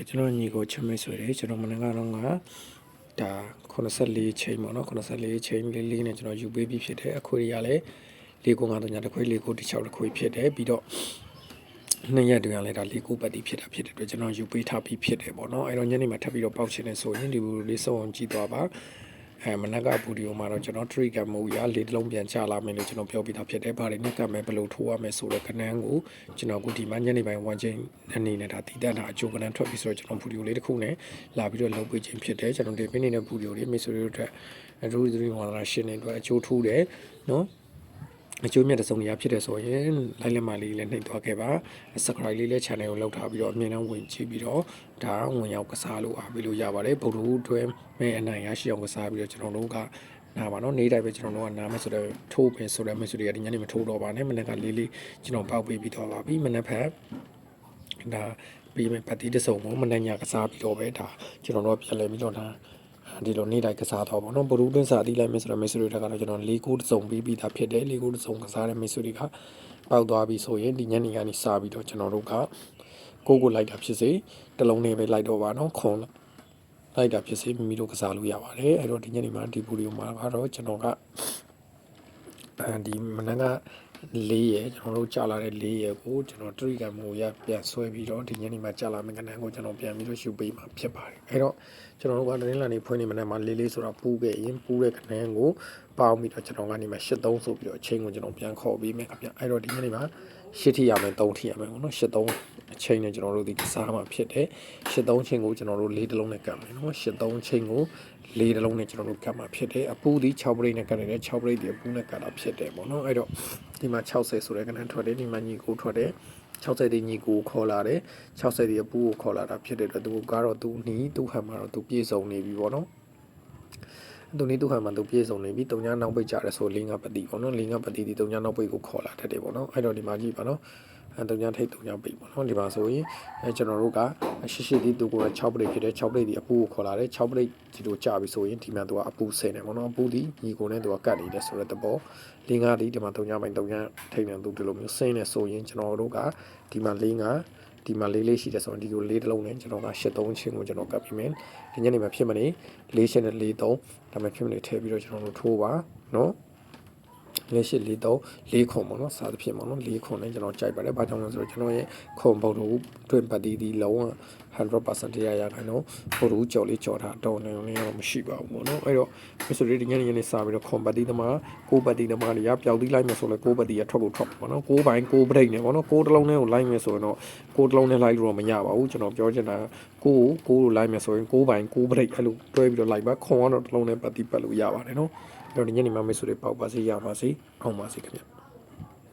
ကဲကျွန်တော်ညီကိုချမိတ်ဆွေတယ်ကျွန်တော်မနက်ကတော့ကဒါ84ချိန်ပေါ့နော်84ချိန်လေးလေးနဲ့ကျွန်တော်ယူပေးပြီးဖြစ်တယ်အခွေရလည်းလေးကို9တော့ညာတစ်ခွေလေးကိုတစ်ချောက်တစ်ခွေဖြစ်တယ်ပြီးတော့နှစ်ရက်တွင်လည်းဒါလေးကိုပတ်တိဖြစ်တာဖြစ်တဲ့အတွက်ကျွန်တော်ယူပေးထားပြီးဖြစ်တယ်ပေါ့နော်အဲ့တော့ညနေမှာထပ်ပြီးတော့ပေါက်ချင်တယ်ဆိုရင်ဒီဘူလေးစုံအောင်ကြည့်သွားပါ အဲမနက်ကဗီဒီယိုမှာတော့ကျွန်တော် trigger မူရလေးတစ်လုံးပြန်ချလာမယ်လို့ကျွန်တော်ပြောပြထားဖြစ်တယ်။ဘာတွေနဲ့ကပ်မယ်ဘယ်လိုထိုးရမယ်ဆိုတဲ့ကဏ္ဍကိုကျွန်တော်အခုဒီမှာညနေပိုင်း1ချိန်အနေနဲ့ဒါတည်တတ်တာအကျိုးကဏ္ဍထွက်ပြီးဆိုတော့ကျွန်တော်ဗီဒီယိုလေးတစ်ခုနဲ့လာပြီးတော့လုပ်ပေးခြင်းဖြစ်တယ်။ကျွန်တော်ဒီပင်းနေတဲ့ဗီဒီယိုလေးမိတ်ဆွေတို့အတွက်အထူးသဖြင့်ဝါဒနာရှင်းနေအတွက်အကျိုးထူးတယ်နော်။ အကျိုးမြတ်တဲ့ဆုံးနေရဖြစ်တဲ့ဆိုရင် like လက်မလေးလည်းနှိပ်သွားခဲ့ပါ subscribe လေးလည်း channel ကိုလောက်ထားပြီးတော့အမြင်နဲ့ဝင်ကြည့်ပြီးတော့ဒါဝင်ရောက်ကစားလို့အားပေးလို့ရပါတယ်ဗုဒ္ဓဟူးတွဲမဲ့အနိုင်ရရှိအောင်ကစားပြီးတော့ကျွန်တော်တို့ကနာပါတော့နေ့တိုင်းပဲကျွန်တော်တို့ကနားမယ်ဆိုတော့ထိုးပင်ဆိုတဲ့မိတ်ဆွေတွေကဒီညနေမထိုးတော့ပါနဲ့မနေ့ကလေးလေးကျွန်တော်ပေါက်ပေးပြီးတော့ပါပြီမနေ့ဖက်ဒါပြီးမယ်ပတ်တီးတစ်စုံကိုမနေ့ညကစားပြီးတော့ပဲဒါကျွန်တော်တို့ပြန်လဲပြီးတော့ဒါ ဒီလိုနေ့တိုင်းကစားတော့ဗောနော်ဘရူးတွင်းစာတီးလိုက်မယ်ဆိုတော့မိတ်ဆွေတွေကတော့ကျွန်တော်၄ခုတစ်စုံပြီးပြီးသားဖြစ်တယ်၄ခုတစ်စုံကစားတဲ့မိတ်ဆွေတွေကပေါက်သွားပြီဆိုရင်ဒီညနေကနေစပြီးတော့ကျွန်တော်တို့ကကိုကိုလိုက်တာဖြစ်စေတလုံးနဲ့ပဲလိုက်တော့ပါနော်ခွန်လိုက်တာဖြစ်စေမိမိတို့ကစားလို့ရပါတယ်အဲ့တော့ဒီညနေမှာဒီဗီဒီယိုမှာကတော့ကျွန်တော်ကအဲဒီမနက်က ၄ရက်ကျွန်တော်တို့ကြာလာတဲ့၄ရက်ကိုကျွန်တော် trigger မို့ရပြန်ဆွဲပြီးတော့ဒီညနေမှာကြာလာမယ့်ကဏ္ဍကိုကျွန်တော်ပြန်ပြီးတော့ရှုပ်ပေးမှာဖြစ်ပါတယ်အဲ့တော့ကျွန်တော်တို့ကတင်းလာနေဖွင့်နေမနေ့မှာလေးလေးဆိုတော့ပူးခဲ့ရင်ပူးတဲ့ကဏ္ဍကိုပေါင်းပြီးတော့ကျွန်တော်ကနေမှာ83ဆိုပြီးတော့အချိန်ကိုကျွန်တော်ပြန်ခေါ်ပေးမယ်ခင်ဗျအဲ့တော့ဒီညနေမှာ 8ထိရမယ်3ထိရမယ်ပေါ့နော်83အချိန်နဲ့ကျွန်တော်တို့ဒီကစားမှာဖြစ်တယ်83ချိန်ကိုကျွန်တော်တို့၄တလုံးနဲ့ကပ်မယ်နော်83ချိန်ကို၄တလုံးနဲ့ကျွန်တော်တို့ကပ်မှာဖြစ်တယ်အပူဒီ6ပရိတ်နဲ့ကပ်တယ်6ပရိတ်ဒီအပူနဲ့ကပ်တာဖြစ်တယ်ပေါ့နော်အဲ့တော့ဒီမှာ60ဆိုတဲ့ကဏ္ဍထွက်တယ်ဒီမှာညီကိုထွက်တယ်60ဒီညီကိုခေါ်လာတယ်60ဒီအပူကိုခေါ်လာတာဖြစ်တဲ့အတွက်သူကတော့သူနီးသူဟန်မှာတော့သူပြေဆုံးနေပြီပေါ့နော် သူနေသူဟန်မှာသူပြေဆုံးနေပြီတုံညာနောက်ပိတ်ကြရဲဆိုလင်းကပတိပေါ့နော်လင်းကပတိဒီတုံညာနောက်ပိတ်ကိုခေါ်လာတတ်တယ်ပေါ့နော်အဲ့တော့ဒီမှာကြည့်ပါနော်အဲတုံညာထိတ်တုံညာပိတ်ပေါ့နော်ဒီမှာဆိုရင်အဲကျွန်တော်တို့ကရှိရှိဒီသူက6ပရိတ်ဖြစ်တယ်6ပရိတ်ဒီအပူကိုခေါ်လာတယ်6ပရိတ်ဒီလိုကြာပြီဆိုရင်ဒီမှာသူကအပူဆယ်နေပေါ့နော်အပူဒီညီကိုနဲ့သူကကတ်နေတယ်ဆိုတဲ့သဘောလင်းကဒီဒီမှာတုံညာပိုင်းတုံညာထိတ်နေသူဒီလိုမျိုးဆင်းနေဆိုရင်ကျွန်တော်တို့ကဒီမှာလင်းက ဒီမှာလေးလေးရှိတယ်ဆိုရင်ဒီကိုလေးတစ်လုံးနဲ့ကျွန်တော်က83ချင်းကိုကျွန်တော်ကပ်ပြီးမယ်ဒီညနေမှာဖြစ်မနေ၄ရှင်းနဲ့၄3ဒါမှဖြစ်မနေထည့်ပြီးတော့ကျွန်တော်တို့ထိုးပါနော် လက်ရှိ၄3၄ခွန်ပေါ့နော်စာသဖြင့်ပေါ့နော်၄ခွန်နဲ့ကျွန်တော်ကြိုက်ပါတယ်ဘာကြောင့်လဲဆိုတော့ကျွန်တော်ရဲ့ခွန်ပုံတို့တွင်ပတ်တီးဒီလုံးဝ100%တရားရခိုင်တော့ဟိုလူကြော်လေးကြော်တာတော့နေနေတော့မရှိပါဘူးပေါ့နော်အဲ့တော့မဆိုရီဒီညနေညနေစာပြီးတော့ခွန်ပတ်တီးသမားကိုပတ်တီးသမားတွေကပျောက်သီးလိုက်မယ်ဆိုလဲကိုပတ်တီးရထွက်ကိုထွက်ပေါ့နော်ကိုပိုင်းကိုပရိတ်နေပေါ့နော်ကိုတစ်လုံးနဲ့ကိုလိုက်မယ်ဆိုရင်တော့ကိုတစ်လုံးနဲ့လိုက်လို့တော့မရပါဘူးကျွန်တော်ပြောချင်တာကိုကိုကိုလိုက်မယ်ဆိုရင်ကိုပိုင်းကိုပရိတ်အဲ့လိုတွဲပြီးတော့လိုက်ပါခွန်ကတော့တစ်လုံးနဲ့ပတ်တီးပတ်လို့ရပါတယ်နော်အဲ့တော့ဒီညနေမှမိတ်ဆွေတွေပေါက်ပါစေရပါစေအောင်ပါစေခင်ဗျ